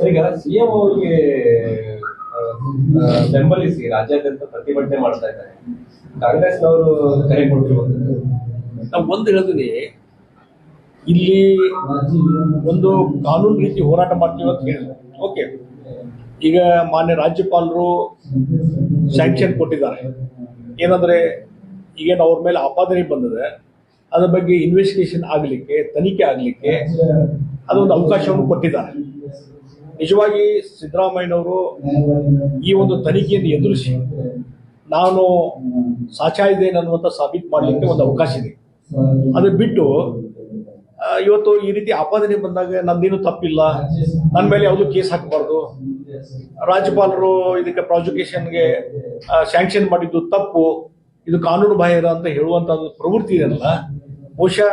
ಈಗ ಸಿಎಂ ಅವರಿಗೆ ಬೆಂಬಲಿಸಿ ರಾಜ್ಯಾದ್ಯಂತ ಪ್ರತಿಭಟನೆ ಮಾಡ್ತಾ ಇದ್ದಾರೆ. ಕಾಂಗ್ರೆಸ್ನವರು ಕರೆ ಕೊಟ್ಟಿರುವಂತದ್ದು ನಾವು ಒಂದು ಹೇಳ್ತೀನಿ ಇಲ್ಲಿ ಒಂದು ಕಾನೂನು ರೀತಿ ಹೋರಾಟ ಮಾಡ್ತೀವಿ ಅಂತ ಹೇಳಿದ್ರು. ಓಕೆ ಈಗ ಮಾನ್ಯ ರಾಜ್ಯಪಾಲರು ಸ್ಯಾಂಕ್ಷನ್ ಕೊಟ್ಟಿದ್ದಾರೆ. ಏನಂದ್ರೆ, ಈಗೇನು ಅವ್ರ ಮೇಲೆ ಆಪಾದನೆ ಬಂದಿದೆ. ಅದ್ರ ಬಗ್ಗೆ ಇನ್ವೆಸ್ಟಿಗೇಷನ್ ಆಗಲಿಕ್ಕೆ, ತನಿಖೆ ಆಗಲಿಕ್ಕೆ ಅದೊಂದು ಅವಕಾಶವನ್ನು ಕೊಟ್ಟಿದ್ದಾರೆ. ನಿಜವಾಗಿ ಸಿದ್ದರಾಮಯ್ಯನವರು ಈ ಒಂದು ತನಿಖೆಯನ್ನು ಎದುರಿಸಿ ನಾನು ಸಾಚಾ ಇದ್ದೇನೆ ಅನ್ನುವಂಥ ಸಾಬೀತು ಮಾಡಲಿಕ್ಕೆ ಒಂದು ಅವಕಾಶ ಇದೆ. ಅದು ಬಿಟ್ಟು ಇವತ್ತು ಈ ರೀತಿ ಆಪಾದನೆ ಬಂದಾಗ ನಂದೇನು ತಪ್ಪಿಲ್ಲ. ನನ್ನ ಮೇಲೆ ಯಾವುದು ಕೇಸ್ ಹಾಕಬಾರ್ದು. ರಾಜ್ಯಪಾಲರು ಇದಕ್ಕೆ ಪ್ರಾಸಿಕ್ಯೂಷನ್ಗೆ ಸ್ಯಾಂಕ್ಷನ್ ಮಾಡಿದ್ದು ತಪ್ಪು. ಇದು ಕಾನೂನು ಬಾಹಿರ ಅಂತ ಹೇಳುವಂಥದ್ದು ಪ್ರವೃತ್ತಿ ಇದೆಯಲ್ಲ. ಬಹುಶಃ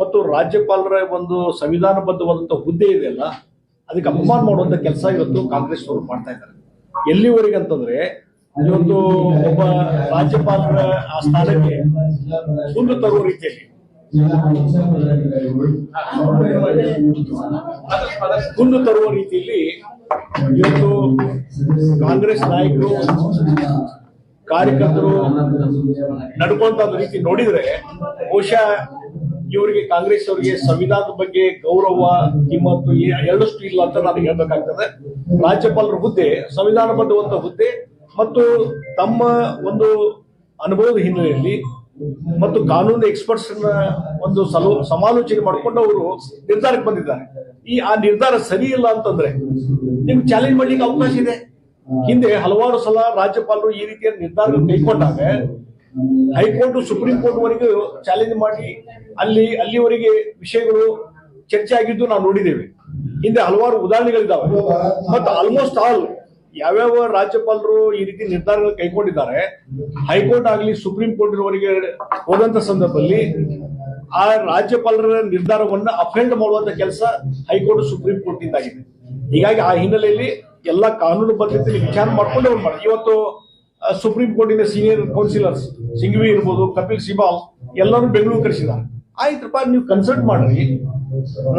ಮತ್ತು ರಾಜ್ಯಪಾಲರ ಒಂದು ಸಂವಿಧಾನಬದ್ಧವಾದಂಥ ಹುದ್ದೆ ಇದೆಯಲ್ಲ. ಅದಕ್ಕೆ ಅಪಮಾನ ಮಾಡುವಂತ ಕೆಲಸ ಇವತ್ತು ಕಾಂಗ್ರೆಸ್ ಅವರು ಮಾಡ್ತಾ ಇದ್ದಾರೆ. ಎಲ್ಲಿವರೆಗೆ ಅಂತಂದ್ರೆ ಒಂದು ಒಬ್ಬ ರಾಜ್ಯಪಾಲರ ಆ ಸ್ಥಾನಕ್ಕೆ ಹುಲ್ಲು ತರುವ ರೀತಿಯಲ್ಲಿ. ಕುಂದು ತರುವ ರೀತಿಯಲ್ಲಿ ಇವತ್ತು ಕಾಂಗ್ರೆಸ್ ನಾಯಕರು, ಕಾರ್ಯಕರ್ತರು ನಡ್ಕೊಂತ ರೀತಿ ನೋಡಿದ್ರೆ ಬಹುಶಃ ಇವರಿಗೆ ಕಾಂಗ್ರೆಸ್ ಅವರಿಗೆ ಸಂವಿಧಾನದ ಬಗ್ಗೆ ಗೌರವ, ಕಿಮ್ಮತ್ತು ಎರಡಷ್ಟು ಇಲ್ಲ ಅಂತ ನಾನು ಹೇಳ್ಬೇಕಾಗ್ತದೆ. ರಾಜ್ಯಪಾಲರ ಹುದ್ದೆ ಸಂವಿಧಾನಬದ್ಧವಂತ ಹುದ್ದೆ ಮತ್ತು ತಮ್ಮ ಒಂದು ಅನುಭವದ ಹಿನ್ನೆಲೆಯಲ್ಲಿ ಮತ್ತು ಕಾನೂನು ಎಕ್ಸ್ಪರ್ಟ್ಸ್ ಒಂದು ಸಲು, ಸಮಾಲೋಚನೆ ಮಾಡಿಕೊಂಡು ಅವರು ನಿರ್ಧಾರಕ್ಕೆ ಬಂದಿದ್ದಾರೆ. ಈ, ಆ ನಿರ್ಧಾರ ಸರಿ ಇಲ್ಲ ಅಂತಂದ್ರೆ ನಿಮ್ಗೆ ಚಾಲೆಂಜ್ ಮಾಡ್ಲಿಕ್ಕೆ ಅವಕಾಶ ಇದೆ. ಹಿಂದೆ ಹಲವಾರು ಸಲ ರಾಜ್ಯಪಾಲರು ಈ ರೀತಿಯ ನಿರ್ಧಾರ ಕೈಗೊಂಡಾಗ ಹೈಕೋರ್ಟ್, ಸುಪ್ರೀಂ ಕೋರ್ಟ್ ವರೆಗೂ ಚಾಲೆಂಜ್ ಮಾಡಿ ಅಲ್ಲಿ, ಅಲ್ಲಿವರೆಗೆ ವಿಷಯಗಳು ಚರ್ಚೆ ಆಗಿದ್ದು ನಾವು ನೋಡಿದ್ದೇವೆ. ಹಿಂದೆ ಹಲವಾರು ಉದಾಹರಣೆಗಳಿದ್ದಾವೆ ಮತ್ತು ಆಲ್ಮೋಸ್ಟ್ ಆಲ್ ಯಾವ್ಯಾವ ರಾಜ್ಯಪಾಲರು ಈ ರೀತಿ ನಿರ್ಧಾರಗಳು ಕೈಗೊಂಡಿದ್ದಾರೆ, ಹೈಕೋರ್ಟ್ ಆಗಲಿ, ಸುಪ್ರೀಂ ಕೋರ್ಟ್ವರೆಗೆ ಹೋದಂತ ಸಂದರ್ಭದಲ್ಲಿ ಆ ರಾಜ್ಯಪಾಲರ ನಿರ್ಧಾರವನ್ನು ಅಫೆಂಡ್ ಮಾಡುವಂತ ಕೆಲಸ ಹೈಕೋರ್ಟ್, ಸುಪ್ರೀಂ ಕೋರ್ಟ್ ನಿಂದಾಗಿದೆ ಹೀಗಾಗಿ ಆ ಹಿನ್ನೆಲೆಯಲ್ಲಿ ಎಲ್ಲ ಕಾನೂನು ಬದ್ಧತೆಯಲ್ಲಿ ವಿಚಾರ ಮಾಡ್ಕೊಂಡು ಅವ್ರು ಮಾಡಿ ಇವತ್ತು ಸುಪ್ರೀಂ ಕೋರ್ಟಿನ ಸೀನಿಯರ್ ಕೌನ್ಸಿಲರ್ಸ್ ಸಿಂಘವಿ ಇರ್ಬೋದು, ಕಪಿಲ್ ಸಿಬಾಲ್, ಎಲ್ಲರೂ ಬೆಂಗಳೂರು ಕರೆಸಿದ್ದಾರೆ ಆಯ್ತಪ್ಪ ನೀವು ಕನ್ಸಲ್ಟ್ ಮಾಡ್ರಿ.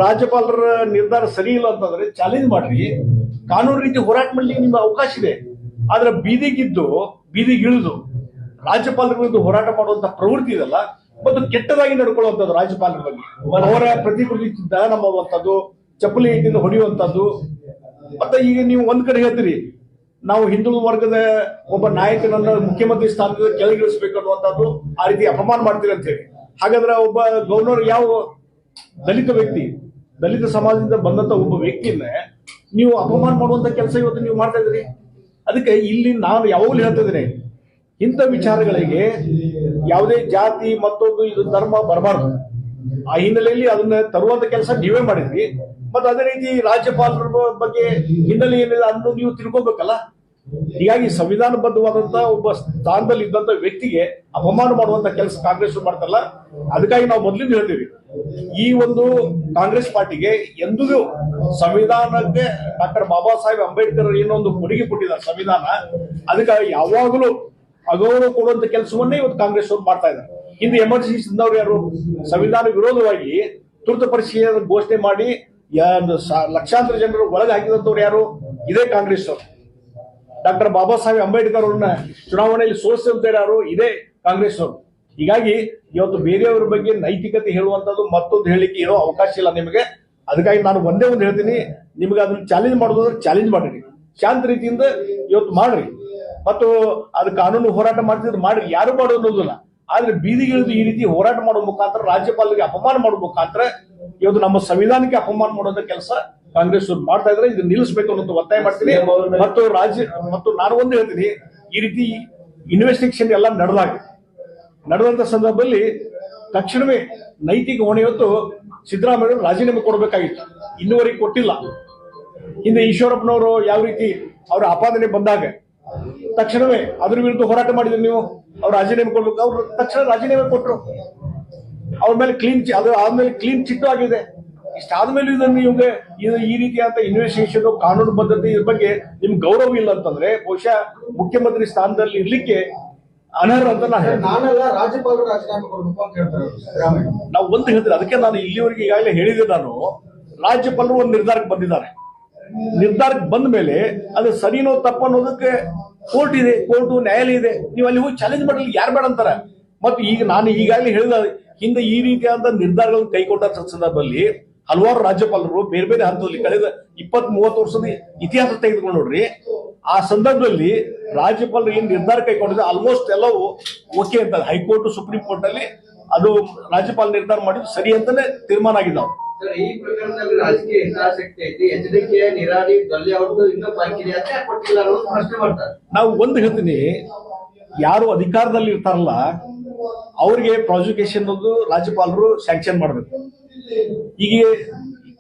ರಾಜ್ಯಪಾಲರ ನಿರ್ಧಾರ ಸರಿ ಇಲ್ಲ ಅಂತಂದ್ರೆ ಚಾಲೆಂಜ್ ಮಾಡ್ರಿ. ಕಾನೂನು ರೀತಿ ಹೋರಾಟ ಮಾಡ್ಲಿಕ್ಕೆ ನಿಮ್ಗೆ ಅವಕಾಶ ಇದೆ. ಆದ್ರೆ ಬೀದಿಗಿದ್ದು, ಬೀದಿಗಿಳಿದು, ರಾಜ್ಯಪಾಲರ ವಿರುದ್ಧ ಹೋರಾಟ ಮಾಡುವಂತ ಪ್ರವೃತ್ತಿ ಇದೆಲ್ಲ. ಮತ್ತು ಕೆಟ್ಟದಾಗಿ ನಡ್ಕೊಳ್ಳುವಂಥದ್ದು ರಾಜ್ಯಪಾಲರ ಬಗ್ಗೆ. ಅವರ ಪ್ರತಿಕೃತಿ ದಹನ ಮಾಡುವಂಥದ್ದು ಚಪ್ಪಲಿ ಹೊಡೆಯುವಂಥದ್ದು. ಮತ್ತೆ ಈಗ ನೀವು ಒಂದ್ ಕಡೆ ಹೇಳ್ತೀರಿ ನಾವು ಹಿಂದುಳಿದ ವರ್ಗದ ಒಬ್ಬ ನಾಯಕನನ್ನ ಮುಖ್ಯಮಂತ್ರಿ ಸ್ಥಾನದಿಂದ ಕೆಳಗಿಳಿಸಬೇಕು ಅನ್ನುವಂಥದ್ದು ಆ ರೀತಿ ಅಪಮಾನ ಮಾಡ್ತೀರಿ ಅಂತ ಹೇಳಿ. ಹಾಗಾದ್ರೆ ಒಬ್ಬ ಗವರ್ನರ್ ಯಾವ ದಲಿತ ವ್ಯಕ್ತಿ, ದಲಿತ ಸಮಾಜದಿಂದ ಬಂದಂತ ಒಬ್ಬ ವ್ಯಕ್ತಿಯನ್ನ ನೀವು ಅಪಮಾನ ಮಾಡುವಂತ ಕೆಲಸ ಇವತ್ತು ನೀವು ಮಾಡ್ತಾ ಇದ್ರಿ ಅದಕ್ಕೆ ಇಲ್ಲಿ ನಾನು ಯಾವಾಗಲೂ ಹೇಳ್ತಾ ಇದ್ದೀನಿ, ಇಂಥ ವಿಚಾರಗಳಿಗೆ ಯಾವುದೇ ಜಾತಿ, ಮತ್ತೊಂದು ಇದು ಧರ್ಮ ಬರಬಾರ್ದು. ಆ ಹಿನ್ನೆಲೆಯಲ್ಲಿ ಅದನ್ನ ತರುವಂತ ಕೆಲಸ ನೀವೇ ಮಾಡಿದ್ರಿ. ಮತ್ತೆ ಅದೇ ರೀತಿ ರಾಜ್ಯಪಾಲರ ಬಗ್ಗೆ ಹಿನ್ನೆಲೆ ಏನಿಲ್ಲ ಅದನ್ನು ನೀವು ತಿಳ್ಕೊಬೇಕಲ್ಲ? ಹೀಗಾಗಿ ಸಂವಿಧಾನಬದ್ಧವಾದಂತ ಒಬ್ಬ ಸ್ಥಾನದಲ್ಲಿ ಇದ್ದಂತ ವ್ಯಕ್ತಿಗೆ ಅಪಮಾನ ಮಾಡುವಂತ ಕೆಲಸ ಕಾಂಗ್ರೆಸ್ ಮಾಡ್ತಲ್ಲ ಅದಕ್ಕಾಗಿ ನಾವು ಮೊದಲಿಂದ ಹೇಳ್ತೀವಿ. ಈ ಒಂದು ಕಾಂಗ್ರೆಸ್ ಪಾರ್ಟಿಗೆ ಎಂದೂ ಸಂವಿಧಾನಕ್ಕೆ ಡಾಕ್ಟರ್ ಬಾಬಾ ಸಾಹೇಬ್ ಅಂಬೇಡ್ಕರ್ ಏನೊಂದು ಕೊಡುಗೆ ಕೊಟ್ಟಿದ್ದಾರೆ ಸಂವಿಧಾನ ಅದಕ್ಕಾಗಿ ಯಾವಾಗಲೂ ಅಗೌರವ ಕೊಡುವಂತ ಕೆಲಸವನ್ನೇ ಇವತ್ತು ಕಾಂಗ್ರೆಸ್ ಅವರು ಮಾಡ್ತಾ ಇದ್ದಾರೆ. ಹಿಂದೆ ಎಮರ್ಜೆನ್ಸಿ ತಂದವರು ಯಾರು? ಸಂವಿಧಾನ ವಿರೋಧವಾಗಿ ತುರ್ತು ಪರಿಸ್ಥಿತಿಯನ್ನು ಘೋಷಣೆ ಮಾಡಿ ಲಕ್ಷಾಂತರ ಜನರು ಒಳಗೆ ಹಾಕಿದಂತವ್ರು ಯಾರು? ಇದೇ ಕಾಂಗ್ರೆಸ್ ಡಾಕ್ಟರ್ ಬಾಬಾ ಸಾಹೇಬ್ ಅಂಬೇಡ್ಕರ್ ಅವ್ರನ್ನ ಚುನಾವಣೆಯಲ್ಲಿ ಸೋಲಿಸಿದಂತ ಯಾರು? ಇದೇ ಕಾಂಗ್ರೆಸ್ ಅವರು. ಹೀಗಾಗಿ ಇವತ್ತು ಬೇರೆಯವರ ಬಗ್ಗೆ ನೈತಿಕತೆ ಹೇಳುವಂತದ್ದು ಮತ್ತೊಂದು ಹೇಳಿಕೆ ಇರೋ ಅವಕಾಶ ಇಲ್ಲ ನಿಮಗೆ. ಅದಕ್ಕಾಗಿ ನಾನು ಒಂದೇ ಒಂದು ಹೇಳ್ತೀನಿ, ನಿಮಗೆ ಅದನ್ನ ಚಾಲೆಂಜ್ ಮಾಡೋದಾದ್ರೆ ಚಾಲೆಂಜ್ ಮಾಡಿರಿ. ಶಾಂತ ರೀತಿಯಿಂದ ಇವತ್ತು ಮಾಡ್ರಿ. ಮತ್ತು ಅದು ಕಾನೂನು ಹೋರಾಟ ಮಾಡ್ತಿದ್ರೆ ಮಾಡ್ರಿ. ಯಾರು ಅನ್ನೋದಿಲ್ಲ. ಆದ್ರೆ ಬೀದಿಗಿಳಿದು ಈ ರೀತಿ ಹೋರಾಟ ಮಾಡೋ ಮುಖಾಂತರ ರಾಜ್ಯಪಾಲರಿಗೆ ಅಪಮಾನ ಮಾಡೋ ಮುಖಾಂತರ ಇವತ್ತು ನಮ್ಮ ಸಂವಿಧಾನಕ್ಕೆ ಅಪಮಾನ ಮಾಡುವಂತ ಕೆಲಸ ಕಾಂಗ್ರೆಸ್ ಮಾಡ್ತಾ ಇದ್ರೆ ಇದನ್ನ ನಿಲ್ಲಿಸಬೇಕು ಅನ್ನೋದು ಒತ್ತಾಯ ಮಾಡ್ತೀನಿ. ಮತ್ತು ರಾಜ್ಯ ಮತ್ತು ನಾನು ಒಂದು ಹೇಳ್ತೀನಿ. ಈ ರೀತಿ ಇನ್ವೆಸ್ಟಿಗೇಷನ್ ಎಲ್ಲ ನಡೆದಾಗ ನಡೆದಂತ ಸಂದರ್ಭದಲ್ಲಿ ತಕ್ಷಣವೇ ನೈತಿಕ ಹೊಣೆ ಹೊತ್ತು ಸಿದ್ದರಾಮಯ್ಯ ರಾಜೀನಾಮೆ ಕೊಡಬೇಕಾಗಿತ್ತು. ಇನ್ನುವರೆಗೆ ಕೊಟ್ಟಿಲ್ಲ. ಹಿಂದೆ ಈಶ್ವರಪ್ಪನವರು ಯಾವ ರೀತಿ ಅವರ ಆಪಾದನೆ ಬಂದಾಗ ತಕ್ಷಣವೇ ಅದ್ರ ವಿರುದ್ಧ ಹೋರಾಟ ಮಾಡಿದ್ರು ನೀವು? ಅವ್ರು ರಾಜೀನಾಮೆ ಕೊಡ್ಬೇಕು. ಅವ್ರು ತಕ್ಷಣ ರಾಜೀನಾಮೆ ಕೊಟ್ರು. ಅವ್ರ ಮೇಲೆ ಕ್ಲೀನ್ ಅದು ಆದ್ಮೇಲೆ ಕ್ಲೀನ್ ಚಿಟ್ಟು ಆಗಿದೆ. ಇಷ್ಟಾದ್ಮೇಲೆ ಇದನ್ನು ನಿಮ್ಗೆ ಇದು ಈ ರೀತಿಯಾದ ಇನ್ವೆಸ್ಟಿಗೇಷನ್ ಕಾನೂನು ಬದ್ಧತೆ ಇದ್ರ ಬಗ್ಗೆ ನಿಮ್ ಗೌರವ ಇಲ್ಲ ಅಂತಂದ್ರೆ ಬಹುಶಃ ಮುಖ್ಯಮಂತ್ರಿ ಸ್ಥಾನದಲ್ಲಿ ಇರ್ಲಿಕ್ಕೆ ಅನರ್ಹ ಅಂತ. ನಾನೆಲ್ಲ ರಾಜ್ಯಪಾಲರು ರಾಜೀನಾಮೆ ಕೊಡ್ಬೇಕು ಅಂತ ಹೇಳ್ತಾರೆ ನಾವು ಒಂದು ಹೇಳ್ತಾರೆ ಅದಕ್ಕೆ ನಾನು ಇಲ್ಲಿವರೆಗೆ ಈಗಾಗಲೇ ಹೇಳಿದೆ ನಾನು. ರಾಜ್ಯಪಾಲರು ಒಂದು ನಿರ್ಧಾರಕ್ಕೆ ಬಂದಿದ್ದಾರೆ. ನಿರ್ಧಾರಕ್ಕೆ ಬಂದ ಮೇಲೆ ಅದು ಸರಿನೋ ತಪ್ಪು ಅನ್ನೋದಕ್ಕೆ ಕೋರ್ಟ್ ಇದೆ, ಕೋರ್ಟು, ನ್ಯಾಯಾಲಯ ಇದೆ. ನೀವು ಅಲ್ಲಿ ಹೋಗಿ ಚಾಲೆಂಜ್ ಮಾಡಲಿ ಯಾರು ಬೇಡ ಅಂತಾರ? ಮತ್ತು ಈಗ ನಾನು ಈಗಾಗಲೇ ಹೇಳಿದ ಹಿಂದೆ ಈ ರೀತಿಯಾದ ನಿರ್ಧಾರಗಳನ್ನು ಕೈಗೊಂಡ ಸಂದರ್ಭದಲ್ಲಿ ಹಲವಾರು ರಾಜ್ಯಪಾಲರು ಬೇರೆ ಬೇರೆ ಹಂತದಲ್ಲಿ ಕಳೆದ ಇಪ್ಪತ್ ಮೂವತ್ತು ವರ್ಷದ ಇತಿಹಾಸ ತೆಗೆದುಕೊಂಡು ನೋಡ್ರಿ, ಆ ಸಂದರ್ಭದಲ್ಲಿ ರಾಜ್ಯಪಾಲರು ಏನ್ ನಿರ್ಧಾರ ಕೈಗೊಂಡಿದೆ ಆಲ್ಮೋಸ್ಟ್ ಎಲ್ಲವೂ ಓಕೆ ಅಂತ ಹೈಕೋರ್ಟ್, ಸುಪ್ರೀಂ ಕೋರ್ಟ್ ಅಲ್ಲಿ ಅದು ರಾಜ್ಯಪಾಲ ನಿರ್ಧಾರ ಮಾಡಿದ್ದು ಸರಿ ಅಂತಾನೆ ತೀರ್ಮಾನ ಆಗಿದ್ದಾವೆ. ಸರ್ ಈ ಪ್ರಕರಣದಲ್ಲಿ ರಾಜಕೀಯ ಹಿತಾಸಕ್ತಿ ಐತಿ. ಎಚ್ ಡಿ ಕೆ ನಿರಾಣಿ ಗಲ್ಲಿ ಅವ್ರದ್ದು ಇನ್ನೂ ಬಾಕಿ ಇದೆ ಯಾಕೆ ಕೊಟ್ಟಿಲ್ಲ ಅನ್ನೋದು ಪ್ರಶ್ನೆ ಮಾಡ್ತಾರೆ. ನಾವು ಒಂದು ಹೇಳ್ತೀನಿ ಯಾರು ಅಧಿಕಾರದಲ್ಲಿ ಇರ್ತಾರಲ್ಲ ಅವ್ರಿಗೆ ಪ್ರಾಸಿಕ್ಯೂಷನ್ ರಾಜ್ಯಪಾಲರು ಸ್ಯಾಂಕ್ಷನ್ ಮಾಡಬೇಕು. ಈಗ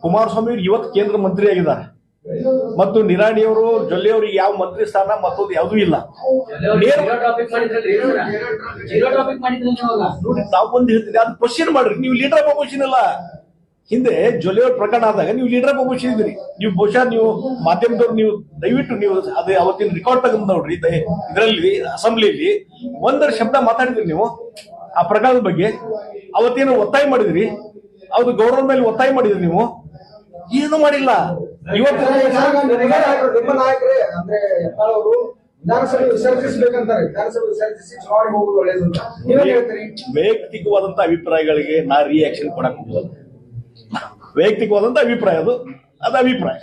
ಕುಮಾರಸ್ವಾಮಿ ಅವರು ಇವತ್ತು ಕೇಂದ್ರ ಮಂತ್ರಿ ಆಗಿದ್ದಾರೆ. ಮತ್ತು ನಿರಾಣಿ ಅವರು ಜೊಲ್ಲೆ ಅವರಿಗೆ ಯಾವ ಮಂತ್ರಿ ಸ್ಥಾನ ಮತ್ತೊಂದು ಯಾವುದೂ ಇಲ್ಲ. ನಾವು ಒಂದು ಹೇಳ್ತೀನಿ ಅದು ಕ್ವಶನ್ ಮಾಡ್ರಿ. ನೀವು ಲೀಡರ್ ಆಫ್ ಅಪೋಸಿಷನ್ ಅಲ್ಲ. ಹಿಂದೆ ಜೊಲೆ ಪ್ರಕರಣ ಆದಾಗ ನೀವು ಲೀಡರ್ ಆಫ್ ಅಪೋಸಿಷನ್ ಇದ್ರಿ ನೀವು ಬಹುಶಃ ನೀವು ಮಾಧ್ಯಮದವ್ರು ನೀವು ದಯವಿಟ್ಟು ನೀವು ಅದೇ ಅವತ್ತಿನ ರೆಕಾರ್ಡ್ ತಗೊಂಡು ನೋಡ್ರಿ. ಇದರಲ್ಲಿ ಅಸೆಂಬ್ಲಿಯಲ್ಲಿ ಒಂದರ ಶಬ್ದ ಮಾತಾಡಿದ್ರಿ ನೀವು. ಆ ಪ್ರಕರಣದ ಬಗ್ಗೆ ಅವತ್ತೇನು ಒತ್ತಾಯ ಮಾಡಿದ್ರಿ. ಅವ್ರು ಗೌರವ ಮೇಲೆ ಒತ್ತಾಯ ಮಾಡಿದ್ರಿ ನೀವು. ಏನು ಮಾಡಿಲ್ಲ. ಇವತ್ತು ನಿಮ್ಮ ನಾಯಕರು ನಿಮ್ಮ ನಾಯಕರೇ ಅಂದ್ರೆ ಯತ್ನಾಳ್ ಅವರು ವಿಧಾನಸಭೆ ವಿಸರ್ಜಿಸಬೇಕಂತಾರೆ ವಿಧಾನಸಭೆ ವಿಸರ್ಜಿಸಿ ಚುನಾವಣೆಗೆ ಹೋಗುದು ಒಳ್ಳೇದು ಅಂತ. ನೀವೇನ್ ಹೇಳ್ತೀರಿ? ವೈಯಕ್ತಿಕವಾದಂತ ಅಭಿಪ್ರಾಯಗಳಿಗೆ ನಾ ರಿಯಾಕ್ಷನ್ ಕೊಡಕ್ ಹೋಗಲ್ಲ ವೈಯಕ್ತಿಕವಾದಂತ ಅಭಿಪ್ರಾಯ ಅದು. ಅದ ಅಭಿಪ್ರಾಯ.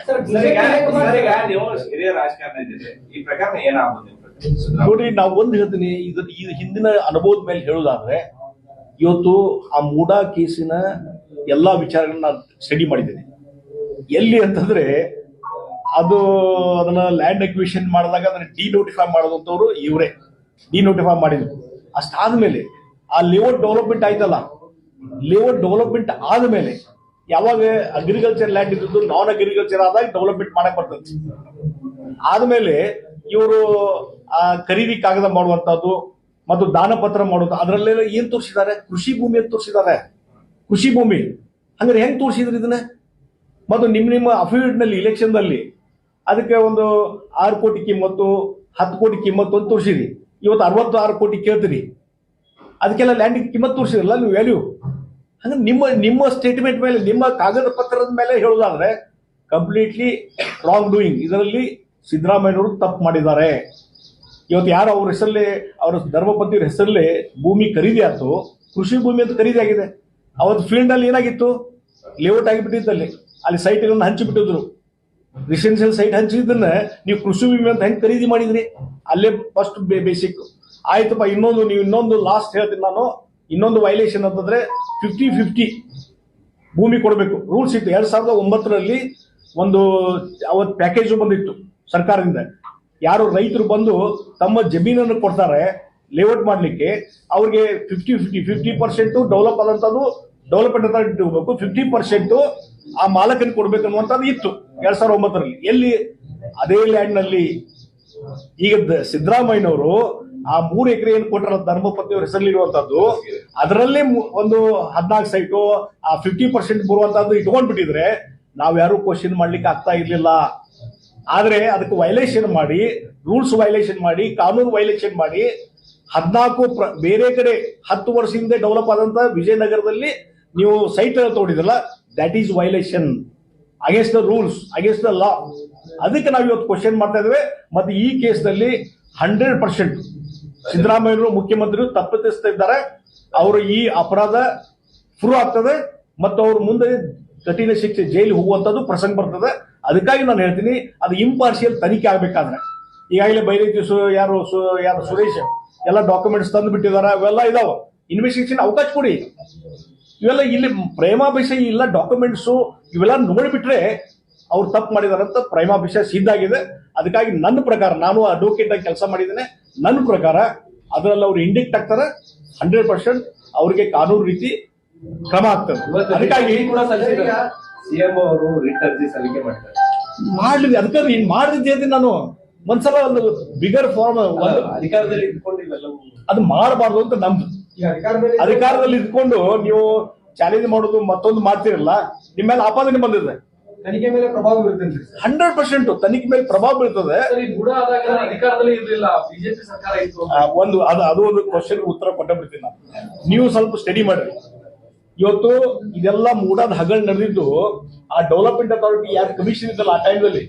ನೋಡ್ರಿ ನಾವು ಒಂದು ಹೇಳ್ತೀನಿ. ಇದು ಈ ಹಿಂದಿನ ಅನುಭವದ ಮೇಲೆ ಹೇಳುದಾದ್ರೆ ಇವತ್ತು ಆ ಮೂಡಾ ಕೇಸಿನ ಎಲ್ಲಾ ವಿಚಾರಗಳನ್ನ ನಾನು ಸ್ಟಡಿ ಮಾಡಿದ್ದೇನೆ. ಎಲ್ಲಿ ಅಂತಂದ್ರೆ ಅದು ಅದನ್ನ ಲ್ಯಾಂಡ್ ಅಕ್ವಿಷನ್ ಮಾಡಿದಾಗ ಅದನ್ನ ಡಿನೋಟಿಫೈ ಮಾಡೋದಂತವ್ರು ಇವರೇ. ಡಿನೋಟಿಫೈ ಮಾಡಿದ್ರು. ಅಷ್ಟಾದ್ಮೇಲೆ ಆ ಲೇಔಟ್ ಡೆವಲಪ್ಮೆಂಟ್ ಆಯ್ತಲ್ಲ? ಲೇಔಟ್ ಡೆವಲಪ್ಮೆಂಟ್ ಆದ್ಮೇಲೆ ಯಾವಾಗ ಅಗ್ರಿಕಲ್ಚರ್ ಲ್ಯಾಂಡ್ ಇದ್ದು ನಾನ್ ಅಗ್ರಿಕಲ್ಚರ್ ಆದಾಗ ಡೆವಲಪ್ಮೆಂಟ್ ಮಾಡಕ್ ಬರ್ತದೆ. ಆದ್ಮೇಲೆ ಇವರು, ಆ, ಖರೀದಿ ಕಾಗದ ಮಾಡುವಂತದ್ದು ಮತ್ತು ದಾನಪತ್ರ ಮಾಡುವಂತ ಅದರಲ್ಲೆಲ್ಲ ಏನ್ ತೋರಿಸಿದ್ದಾರೆ? ಕೃಷಿ ಭೂಮಿ ಅಂತ ತೋರಿಸಿದ್ದಾರೆ. ಕೃಷಿ ಭೂಮಿ. ಹಂಗಾರೆ ಹೆಂಗ್ ತೋರಿಸಿದ್ರಿ ಇದನ್ನ? ಮತ್ತು ನಿಮ್ಮ ನಿಮ್ಮ ಅಫಿಡವಿಟ್ನಲ್ಲಿ ಇಲೆಕ್ಷನ್ನಲ್ಲಿ ಅದಕ್ಕೆ ಒಂದು ಆರು ಕೋಟಿ ಕಿಮ್ಮತ್ತು, ಹತ್ತು ಕೋಟಿ ಕಿಮ್ಮತ್ತು ಅಂತ ತೋರಿಸಿರಿ ಇವತ್ತು ಅರವತ್ತು ಆರು ಕೋಟಿ ಕೇಳ್ತೀರಿ. ಅದಕ್ಕೆಲ್ಲ ಲ್ಯಾಂಡ್ ಕಿಮ್ಮತ್ತು ತೋರಿಸಿದ್ರಲ್ಲ, ನೀವು ವ್ಯಾಲ್ಯೂ ಹಂಗ ನಿಮ್ಮ ನಿಮ್ಮ ಸ್ಟೇಟ್ಮೆಂಟ್ ಮೇಲೆ, ನಿಮ್ಮ ಕಾಗದ ಪತ್ರದ ಮೇಲೆ ಹೇಳುದಾದ್ರೆ ಕಂಪ್ಲೀಟ್ಲಿ ರಾಂಗ್ ಡೂಯಿಂಗ್ ಇದರಲ್ಲಿ ಸಿದ್ದರಾಮಯ್ಯನವರು ತಪ್ಪು ಮಾಡಿದ್ದಾರೆ. ಇವತ್ತು ಯಾರು ಅವ್ರ ಹೆಸರಲ್ಲಿ, ಅವರ ಧರ್ಮಪತಿಯವ್ರ ಹೆಸರಲ್ಲಿ ಭೂಮಿ ಖರೀದಿ ಆಯ್ತು, ಕೃಷಿ ಭೂಮಿ ಅಂತ ಖರೀದಿ ಆಗಿದೆ. ಅವತ್ತು ಫೀಲ್ಡ್ ಅಲ್ಲಿ ಏನಾಗಿತ್ತು? ಲೇಔಟ್ ಆಗಿಬಿಟ್ಟಿತ್ತು ಅಲ್ಲಿ ಅಲ್ಲಿ ಸೈಟ್ಗಳನ್ನ ಹಂಚಿಬಿಟ್ಟಿದ್ರು. ರೆಸಿಡೆನ್ಷಿಯಲ್ ಸೈಟ್ ಹಂಚಿದ್ದನ್ನ ನೀವು ಕೃಷಿ ಭೂಮಿ ಅಂತ ಹೆಂಗ್ ಖರೀದಿ ಮಾಡಿದ್ರಿ? ಅಲ್ಲೇ ಫಸ್ಟ್ ಬೇಸಿಕ್ ಆಯ್ತಪ್ಪ, ಇನ್ನೊಂದು, ನೀವು ಇನ್ನೊಂದು ಲಾಸ್ಟ್ ಹೇಳ್ತೀನಿ ನಾನು. ಇನ್ನೊಂದು ವೈಲೇಷನ್ ಅಂತಂದ್ರೆ ಫಿಫ್ಟಿ ಫಿಫ್ಟಿ ಭೂಮಿ ಕೊಡಬೇಕು. ರೂಲ್ಸ್ ಇತ್ತು. ಎರಡ್ ಸಾವಿರದ ಒಂಬತ್ತರಲ್ಲಿ ಒಂದು ಅವತ್ತು ಪ್ಯಾಕೇಜ್ ಬಂದಿತ್ತು ಸರ್ಕಾರದಿಂದ. ಯಾರು ರೈತರು ಬಂದು ತಮ್ಮ ಜಮೀನನ್ನು ಕೊಡ್ತಾರೆ, ಲೇಔಟ್ ಮಾಡಲಿಕ್ಕೆ, ಅವ್ರಿಗೆ fifty fifty fifty percent develop ಆದಂಥದ್ದು development ಅಂತ ಹೋಗ್ಬೇಕು ಫಿಫ್ಟಿ ಪರ್ಸೆಂಟ್ ಆ ಮಾಲಕನ ಕೊಡ್ಬೇಕು ಅನ್ನುವಂಥದ್ದು ಇತ್ತು ಎರಡ್ ಸಾವಿರದ ಒಂಬತ್ತರಲ್ಲಿ. ಎಲ್ಲಿ? ಅದೇ ಲ್ಯಾಂಡ್ನಲ್ಲಿ. ಈಗ ಸಿದ್ದರಾಮಯ್ಯನವರು ಆ ಮೂರು ಎಕರೆ ಏನು ಕೊಟ್ಟರಲ್ಲ ಧರ್ಮಪತಿಯವ್ರ ಹೆಸರಲ್ಲಿ ಇರುವಂತದ್ದು ಅದರಲ್ಲೇ ಒಂದು ಹದಿನಾಲ್ಕು ಸೈಟು ಆ ಫಿಫ್ಟಿ ಪರ್ಸೆಂಟ್ ಬರುವಂತದ್ದು ಇಟ್ಕೊಂಡ್ಬಿಟ್ಟಿದ್ರೆ ನಾವು ಯಾರು ಕ್ವಶನ್ ಮಾಡ್ಲಿಕ್ಕೆ ಆಗ್ತಾ ಇರ್ಲಿಲ್ಲ. ಆದ್ರೆ ಅದಕ್ಕೆ ವೈಲೇಷನ್ ಮಾಡಿ ರೂಲ್ಸ್ ವೈಲೇಷನ್ ಮಾಡಿ, ಕಾನೂನು ವೈಲೇಷನ್ ಮಾಡಿ, ಹದಿನಾಲ್ಕು ಬೇರೆ ಕಡೆ ಹತ್ತು ವರ್ಷ ಹಿಂದೆ ಡೆವಲಪ್ ಆದಂತ ವಿಜಯನಗರದಲ್ಲಿ ನೀವು site ತಗೊಂಡಿದ್ರಲ್ಲ that is violation against the rules against the law ಅದಕ್ಕೆ ನಾವು ಇವತ್ತು ಕ್ವಶನ್ ಮಾಡ್ತಾ ಇದ್ದೇವೆ. ಮತ್ತೆ ಈ ಕೇಸ್ನಲ್ಲಿ ಹಂಡ್ರೆಡ್ ಪರ್ಸೆಂಟ್ ಸಿದ್ದರಾಮಯ್ಯರು ಮುಖ್ಯಮಂತ್ರಿಗಳು ತಪ್ಪಿಸ್ತಾ ಇದ್ದಾರೆ. ಅವರು ಈ ಅಪರಾಧ ಶುರು ಆಗ್ತದೆ ಮತ್ತು ಅವ್ರ ಮುಂದೆ ಕಠಿಣ ಶಿಕ್ಷೆ ಜೈಲಿಗೆ ಹೋಗುವಂತದ್ದು ಪ್ರಸಂಗ ಬರ್ತದೆ. ಅದಕ್ಕಾಗಿ ನಾನು ಹೇಳ್ತೀನಿ, ಅದು ಇಂಪಾರ್ಷಿಯಲ್ ತನಿಖೆ ಆಗ್ಬೇಕಾದ್ರೆ. ಈಗಾಗಲೇ ಬೈರೈತಿ ಸು, ಯಾರು ಸು, ಯಾರು ಸುರೇಶ್, ಎಲ್ಲ ಡಾಕ್ಯುಮೆಂಟ್ಸ್ ತಂದು ಬಿಟ್ಟಿದ್ದಾರೆ, ಅವೆಲ್ಲ ಇದಾವೆ. ಇನ್ವೆಸ್ಟಿಗೇಷನ್ ಅವಕಾಶ ಕೊಡಿ. ಇವೆಲ್ಲ ಇಲ್ಲಿ ಪ್ರೇಮಾಭಿಷ ಇಲ್ಲ ಡಾಕ್ಯುಮೆಂಟ್ಸು ಇವೆಲ್ಲ ನೋಡಿಬಿಟ್ರೆ ಅವ್ರು ತಪ್ಪು ಮಾಡಿದಾರಂತ ಪ್ರೇಮಾಭಿಷಯ ಪ್ರೇಮಾಭಿಷ ಸಿದ್ಧ ಆಗಿದೆ. ಅದಕ್ಕಾಗಿ ನನ್ನ ಪ್ರಕಾರ ನಾನು ಅಡ್ವೊಕೇಟ್ ಆಗಿ ಕೆಲಸ ಮಾಡಿದ್ದೇನೆ. ನನ್ನ ಪ್ರಕಾರ ಅದರಲ್ಲಿ ಅವ್ರು ಇಂಡಿಕ್ಟ್ ಆಗ್ತಾರೆ. ಹಂಡ್ರೆಡ್ ಪರ್ಸೆಂಟ್ ಅವ್ರಿಗೆ ಕಾನೂನು ರೀತಿ ಕ್ರಮ ಆಗ್ತದೆ. ಅದಕ್ಕಾಗಿ ಸಿಎಂ ಅವರು ರಿಟ್ ಅರ್ಜಿ ಸಲ್ಲಿಕೆ ಮಾಡ್ತಾರೆ. ಮಾಡ್ಲಿ ಅದಕ್ಕೆ ನೀನ್ ಮಾಡಿದ್ದೆ ನಾನು. ಒಂದ್ಸಲ ಒಂದು ಬಿಗರ್ ಫಾರ್ಮ್ ಅಧಿಕಾರದಲ್ಲಿ ಅದು ಮಾಡಬಾರ್ದು ಅಂತ ನಮ್ದು ಅಧಿಕಾರದಲ್ಲಿ ಇದ್ಕೊಂಡು ನೀವು ಚಾಲೆಂಜ್ ಮಾಡೋದು ಮತ್ತೊಂದು ಮಾಡ್ತಿರಲ್ಲ ನಿಮ್ಮ ಮೇಲೆ ಆಪಾದನೆ ಬಂದಿದೆ. ತನಿಖೆ ಮೇಲೆ ಪ್ರಭಾವ ಬೀರುತ್ತೆ ಹಂಡ್ರೆಡ್ ಪರ್ಸೆಂಟ್ ತನಿಖೆ ಮೇಲೆ ಪ್ರಭಾವ ಬೀಳ್ತದೆ. ಅಧಿಕಾರದಲ್ಲಿ ಇರ್ಲಿಲ್ಲ ಬಿಜೆಪಿ ಸರ್ಕಾರ ಇತ್ತು ಒಂದು ಅದು ಅದು ಒಂದು ಕ್ವಶನ್ ಉತ್ತರ ಕೊಟ್ಟ ಬಿಡ್ತೀನಿ ನಾನು. ನೀವು ಸ್ವಲ್ಪ ಸ್ಟಡಿ ಮಾಡ್ರಿ. ಇವತ್ತು ಇದೆಲ್ಲ ಮೂಡಾದ ಹಗಲ್ ನಡೆದಿದ್ದು ಆ ಡೆವಲಪ್ಮೆಂಟ್ ಅಥಾರಿಟಿ ಯಾರು ಕಮಿಷನ್ ಇದ್ದಲ್ಲ ಆ ಟೈಮ್ದಲ್ಲಿ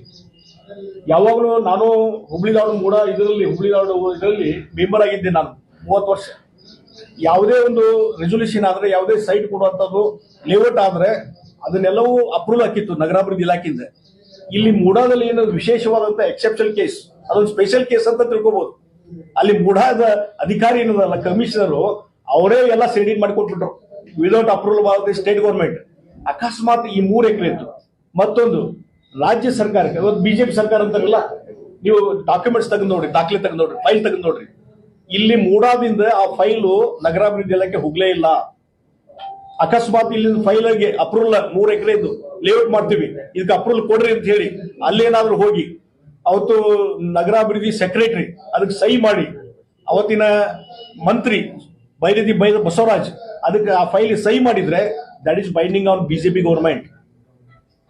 ಯಾವಾಗಲೂ ನಾನು ಹುಬ್ಳಿದಾಡು ಮೂಡ ಇದರಲ್ಲಿ ಹುಬ್ಳಿದಾಡು ಇದರಲ್ಲಿ ಮೆಂಬರ್ ಆಗಿದ್ದೆ ನಾನು ಮೂವತ್ತು ವರ್ಷ. ಯಾವುದೇ ಒಂದು ರೆಸೊಲ್ಯೂಷನ್ ಆದ್ರೆ ಯಾವುದೇ ಸೈಟ್ ಕೊಡುವಂಥದ್ದು ಲೇಔಟ್ ಆದ್ರೆ ಅದನ್ನೆಲ್ಲವೂ ಅಪ್ರೂವಲ್ ಹಾಕಿತ್ತು ನಗರಾಭಿವೃದ್ಧಿ ಇಲಾಖೆಯಿಂದ. ಇಲ್ಲಿ ಮೂಡಾದಲ್ಲಿ ಏನಾದ್ರು ವಿಶೇಷವಾದಂತ ಎಕ್ಸೆಪ್ಷನ್ ಕೇಸ್ ಅದೊಂದು ಸ್ಪೆಷಲ್ ಕೇಸ್ ಅಂತ ತಿಳ್ಕೊಬಹುದು ಅಲ್ಲಿ ಮೂಡಾದ ಅಧಿಕಾರಿ ಏನದಲ್ಲ ಕಮಿಷನರು ಅವರೇ ಎಲ್ಲ ಸೆಡಿಂಗ್ ಮಾಡಿಕೊಟ್ಬಿಟ್ರು. Without approval of the state government ಅಕಸ್ಮಾತ್ ಈ ಮೂರು ಎಕರೆ ಇತ್ತು. ಮತ್ತೊಂದು, ರಾಜ್ಯ ಸರ್ಕಾರಕ್ಕೆ, ಇವತ್ತು ಬಿಜೆಪಿ ಸರ್ಕಾರ ಅಂತಾರಲ್ಲ, ನೀವು ಡಾಕ್ಯುಮೆಂಟ್ಸ್ ತೆಗೆದು ನೋಡ್ರಿ, ದಾಖಲೆ ತೆಗೆದು ನೋಡ್ರಿ ಫೈಲ್ ತೆಗೆದು ನೋಡ್ರಿ. ಇಲ್ಲಿ ಮೂಡಾದಿಂದ ಆ ಫೈಲು ನಗರಾಭಿವೃದ್ಧಿ ಇಲಾಖೆ ಹೋಗ್ಲೇ ಇಲ್ಲ. ಅಕಸ್ಮಾತ್ ಇಲ್ಲಿ ಫೈಲ್ಗೆ ಅಪ್ರೂವಲ್ ಮೂರ್ ಎಕರೆ ಇದ್ದು ಲೇಔಟ್ ಮಾಡ್ತೀವಿ. ಇದಕ್ಕೆ ಅಪ್ರೂವಲ್ ಕೊಡ್ರಿ ಅಂತ ಹೇಳಿ ಅಲ್ಲೇನಾದ್ರೂ ಹೋಗಿ ಅವತ್ತು ನಗರಾಭಿವೃದ್ಧಿ ಸೆಕ್ರೆಟರಿ ಅದಕ್ಕೆ ಸಹಿ ಮಾಡಿ, ಅವತ್ತಿನ ಮಂತ್ರಿ ಬೈರದಿ ಬೈರ ಬಸವರಾಜ್ ಅದಕ್ಕೆ ಆ ಫೈಲ್ ಸಹಿ ಮಾಡಿದ್ರೆ that is binding on BJP government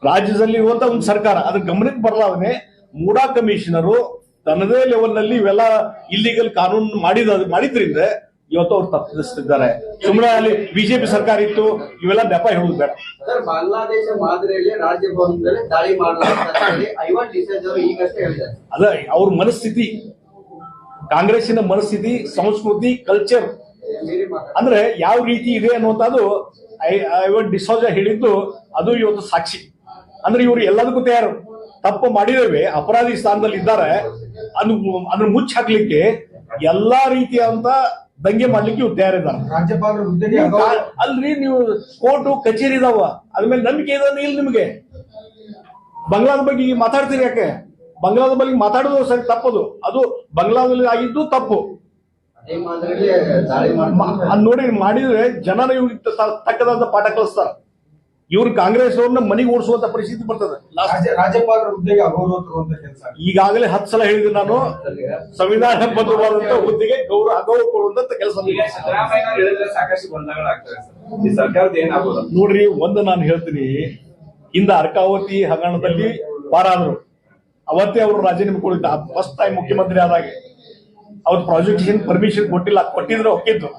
ರಾಜ್ಯದಲ್ಲಿ ಇರುವಂತ ಒಂದು ಸರ್ಕಾರ, ಅದ್ರ ಗಮನಕ್ಕೆ ಬರಲಾದನೆ ಮೂಡಾ ಕಮಿಷನರು ತನ್ನದೇ ಲೆವೆಲ್ನಲ್ಲಿ ಇವೆಲ್ಲ ಇಲ್ಲಿಗಲ್ ಕಾನೂನು ಮಾಡಿದ, ಮಾಡಿದ್ರಿಂದ ಇವತ್ತು ಅವ್ರು ತಪ್ಪಿಸ್ತಿದ್ದಾರೆ. ಸುಮ್ಮನೆ ಅಲ್ಲಿ ಬಿಜೆಪಿ ಸರ್ಕಾರ ಇತ್ತು ಇವೆಲ್ಲ ನೆಪ ಹೇಳುದು ಬೇಡ. ಸರ್ ಬಾಂಗ್ಲಾದೇಶ ಮಾದರಿಯಲ್ಲಿ ರಾಜಭವನದಲ್ಲಿ ದಾಳಿ ಅವರು ಈಗಷ್ಟೇ ಹೇಳಿದ್ದಾರೆ. ಅದ ಅವ್ರ ಮನಸ್ಥಿತಿ ಕಾಂಗ್ರೆಸ್ಸಿನ ಮನಸ್ಥಿತಿ ಸಂಸ್ಕೃತಿ ಕಲ್ಚರ್ ಅಂದ್ರೆ ಯಾವ ರೀತಿ ಇದೆ ಅನ್ನುವಂಥದ್ದು ಐವನ್ ಡಿಸೋಜ ಹೇಳಿದ್ದು ಅದು ಇವತ್ತು ಸಾಕ್ಷಿ. ಅಂದ್ರೆ ಇವರು ಎಲ್ಲದಕ್ಕೂ ತಯಾರು. ತಪ್ಪು ಮಾಡಿದೇವೆ ಅಪರಾಧಿ ಸ್ಥಾನದಲ್ಲಿ ಇದ್ದಾರೆ ಅದು ಅದನ್ನ ಮುಚ್ಚಾಕ್ಲಿಕ್ಕೆ ಎಲ್ಲಾ ರೀತಿಯಾದಂತ ದಂಗೆ ಮಾಡ್ಲಿಕ್ಕೆ ಇವ್ರು ತಯಾರಿದ್ದಾರೆ ರಾಜ್ಯಪಾಲರ ಹುದ್ದೆಗೆ ನೀವು ಅಗೌರವ ಅಲ್ರಿ ನೀವು ಕೋರ್ಟು ಕಚೇರಿ ಇದಾವ. ಅದ್ಮೇಲೆ ನಂಬಿಕೆ ಇದೆ ಇಲ್ಲ ನಿಮಗೆ. ಬಂಗ್ಲಾದ ಬಗ್ಗೆ ಈಗ ಮಾತಾಡ್ತೀರಿ ಯಾಕೆ? ಬಂಗ್ಲಾದ ಬಗ್ಗೆ ಮಾತಾಡೋದು ಸರಿ ತಪ್ಪದು. ಅದು ಬಂಗ್ಲಾದಲ್ಲಿ ಆಗಿದ್ದು ತಪ್ಪು. ಅದೇ ಮಾದರಿಯಲ್ಲಿ ದಾಳಿ ಮಾಡ್ತಾರೆ. ಅದ್ ನೋಡಿ ಮಾಡಿದ್ರೆ ಜನರ ಇವ್ರಿಗೆ ತ- ತಕ್ಕದಂತ ಪಾಠ ಕಲಿಸ್ತಾರ. ಇವ್ರು ಕಾಂಗ್ರೆಸ್ ಅವ್ರನ್ನ ಮನೆಗೆ ಓಡಿಸುವಂತ ಪರಿಸ್ಥಿತಿ ಬರ್ತದೆ. ರಾಜ್ಯಪಾಲರ ಹುದ್ದೆಗೆ ಅಗೌರವ ಕೆಲಸ ಈಗಾಗಲೇ ಹತ್ತು ಸಲ ಹೇಳಿದ್ರು ನಾನು. ಸಂವಿಧಾನ ಬದ್ಧವಾದಂತ ಹುದ್ದೆಗೆ ಗೌರವ ಅಗೌರವ ಕೊಡುವಂತ ಕೆಲಸ ಸಾಕಷ್ಟು ಗೊಂದಲಗಳಾಗ್ತವೆ ಸರ್ಕಾರದ ಏನಾಗೋದು? ನೋಡ್ರಿ ಒಂದು ನಾನು ಹೇಳ್ತೀನಿ. ಹಿಂದ ಅರ್ಕಾವತಿ ಹಗರಣದಲ್ಲಿ ಪಾರಾದ್ರು ಅವತ್ತೇ ಅವರು ರಾಜೀನಾಮೆ ಕೊಡಿದ್ದ ಫಸ್ಟ್ ಟೈಮ್ ಮುಖ್ಯಮಂತ್ರಿ ಆದಾಗ. ಅವ್ರ ಪ್ರಾಜೆಕ್ಷನ್ ಪರ್ಮಿಷನ್ ಕೊಟ್ಟಿಲ್ಲ. ಕೊಟ್ಟಿದ್ರೆ ಒಕ್ಕಿತ್ತು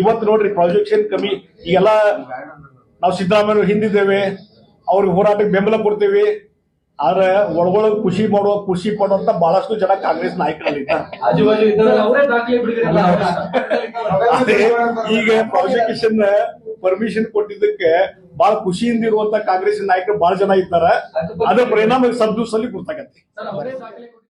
ಇವತ್ತು ನೋಡ್ರಿ ಪ್ರಾಜೆಕ್ಷನ್ ಕಮ್ಮಿ. ಈಗೆಲ್ಲ ನಾವು ಸಿದ್ದರಾಮಯ್ಯ ಹಿಂದಿದ್ದೇವೆ ಅವ್ರಿಗೆ ಹೋರಾಟಕ್ಕೆ ಬೆಂಬಲ ಕೊಡ್ತೀವಿ. ಆದ್ರೆ ಒಳಗೊಳಗ್ ಖುಷಿ ಮಾಡುವ ಖುಷಿ ಪಡುವಂತ ಬಹಳಷ್ಟು ಜನ ಕಾಂಗ್ರೆಸ್ ಅದೇ ಈಗ ಪ್ರಾಸಿಕ್ಯೂಷನ್ ಪರ್ಮಿಷನ್ ಕೊಟ್ಟಿದ್ದಕ್ಕೆ ಬಹಳ ಖುಷಿಯಿಂದ ಇರುವಂತ ಕಾಂಗ್ರೆಸ್ ನಾಯಕರು ಬಹಳ ಜನ ಇದ್ದಾರೆ. ಅದರ ಪರಿಣಾಮ ಸದ್ದು ಸಲ್ಲಿ ಗೊತ್ತಾಗತ್ತೆ